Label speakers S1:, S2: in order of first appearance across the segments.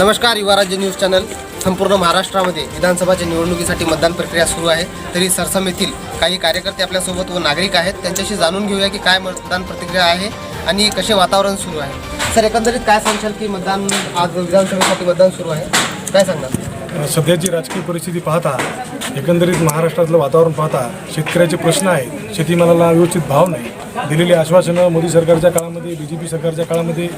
S1: नमस्कार युवा राज्य न्यूज चॅनल. संपूर्ण महाराष्ट्रामध्ये विधानसभाच्या निवडणुकीसाठी मतदान प्रक्रिया सुरू आहे. तरी सरसम येथील काही कार्यकर्ते आपल्यासोबत व नागरिक आहेत. त्यांच्याशी जाणून घेऊया की काय मतदान प्रतिक्रिया आहे आणि कसे वातावरण सुरू आहे. सर एकंदरीत काय सांगशाल की मतदान आज विधानसभेसाठी मतदान सुरू आहे? काय सांगणार?
S2: सध्याची राजकीय परिस्थिती पाहता एकंदरीत महाराष्ट्रातलं वातावरण पाहता शेतकऱ्याचे प्रश्न आहेत शेतीमालाला व्यवस्थित भाव नाही. दिलेली आश्वासनं मोदी सरकारच्या काळामध्ये बी जे पी सरकारच्या काळामध्ये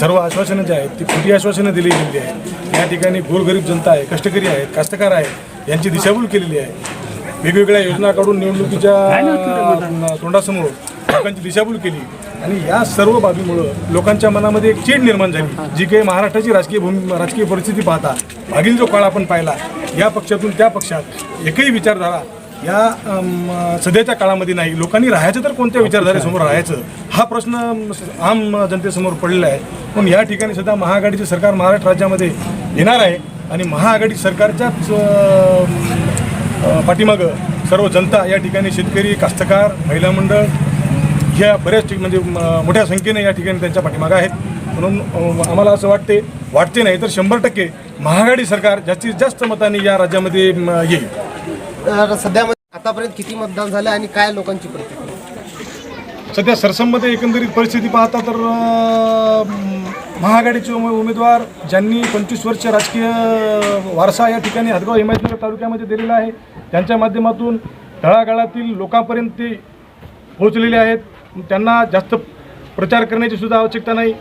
S2: सर्व आश्वासनं जे आहेत ती खोटी आश्वासनं दिली गेलेली आहेत. या ठिकाणी गोरगरीब जनता आहे कष्टकरी आहेत कास्तकार आहेत यांची दिशाभूल केलेली आहे. वेगवेगळ्या योजना काढून निवडणुकीच्या तोंडासमोर लोकांची दिशाभूल केली. आणि या सर्व बाबीमुळं लोकांच्या मनामध्ये एक चीड निर्माण झाली जी काही महाराष्ट्राची राजकीय भूमी राजकीय परिस्थिती पाहता मागील जो काळ आपण पाहिला या पक्षातून त्या पक्षात एकही विचारधारा या सध्याच्या काळामध्ये नाही. लोकांनी राहायचं तर कोणत्या विचारधारेसमोर राहायचं? हा प्रश्न आम जनतेसमोर पडलेला आहे. पण या ठिकाणी सध्या महाआघाडीचे सरकार महाराष्ट्र राज्यामध्ये येणार आहे. आणि महाआघाडी सरकारच्याच पाठीमागं सर्व जनता या ठिकाणी शेतकरी कास्तकार महिला मंडळ ह्या बऱ्याच ठिक म्हणजे मोठ्या संख्येने या ठिकाणी त्यांच्या पाठीमागं आहेत. म्हणून आम्हाला असं वाटते वाटते नाही तर शंभर टक्के महाआघाडी सरकार जास्तीत जास्त मतांनी या राज्यामध्ये येईल.
S1: सध्या आतापर्यंत किती मतदान झाले आणि काय लोकांची प्रतिक्रिया?
S2: सध्या सरसममध्ये एकंदरीत परिस्थिती पाहता तर महाआघाडीचे उमे उमेदवार ज्यांनी पंचवीस वर्ष राजकीय वारसा या ठिकाणी हदगाव हिमायतनगर तालुक्यामध्ये दिलेला आहे त्यांच्या माध्यमातून तळागाळातील लोकांपर्यंत ते पोहोचलेले आहेत. त्यांना जास्त प्रचार करण्याची सुद्धा आवश्यकता नाही.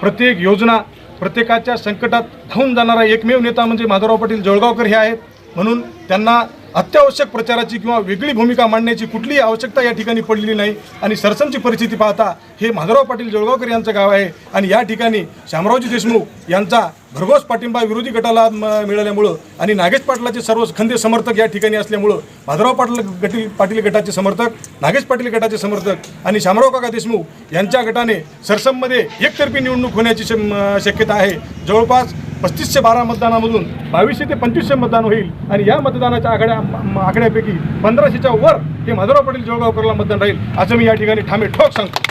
S2: प्रत्येक योजना प्रत्येकाच्या संकटात धावून जाणारा एकमेव नेता म्हणजे माधवराव पाटील जळगावकर हे आहेत. म्हणून त्यांना अत्यावश्यक प्रचाराची किंवा वेगळी भूमिका मांडण्याची कुठलीही आवश्यकता या ठिकाणी पडलेली नाही. आणि सरसमची परिस्थिती पाहता हे माधवराव पाटील जळगावकर यांचं गाव आहे. आणि या ठिकाणी शामरावजी देशमुख यांचा भरघोस पाठिंबा विरोधी गटाला मिळाल्यामुळं आणि नागेश पाटलाचे सर्व खंदे समर्थक या ठिकाणी असल्यामुळं माधवराव पाटील गटील पाटील गटाचे समर्थक नागेश पाटील गटाचे समर्थक आणि शामराव काका देशमुख यांच्या गटाने सरसममध्ये एकतर्फी निवडणूक होण्याची शक्यता आहे. जवळपास पस्तीसशे बारा मतदानामधून बावीसशे ते पंचवीसशे मतदान होईल. आणि या मतदानाच्या आकड्या आकड्यापैकी पंधराशेच्या वर हे माधवराव पाटील जळगावकरला मतदान राहील. असं मी या ठिकाणी ठामे ठोक सांगतो.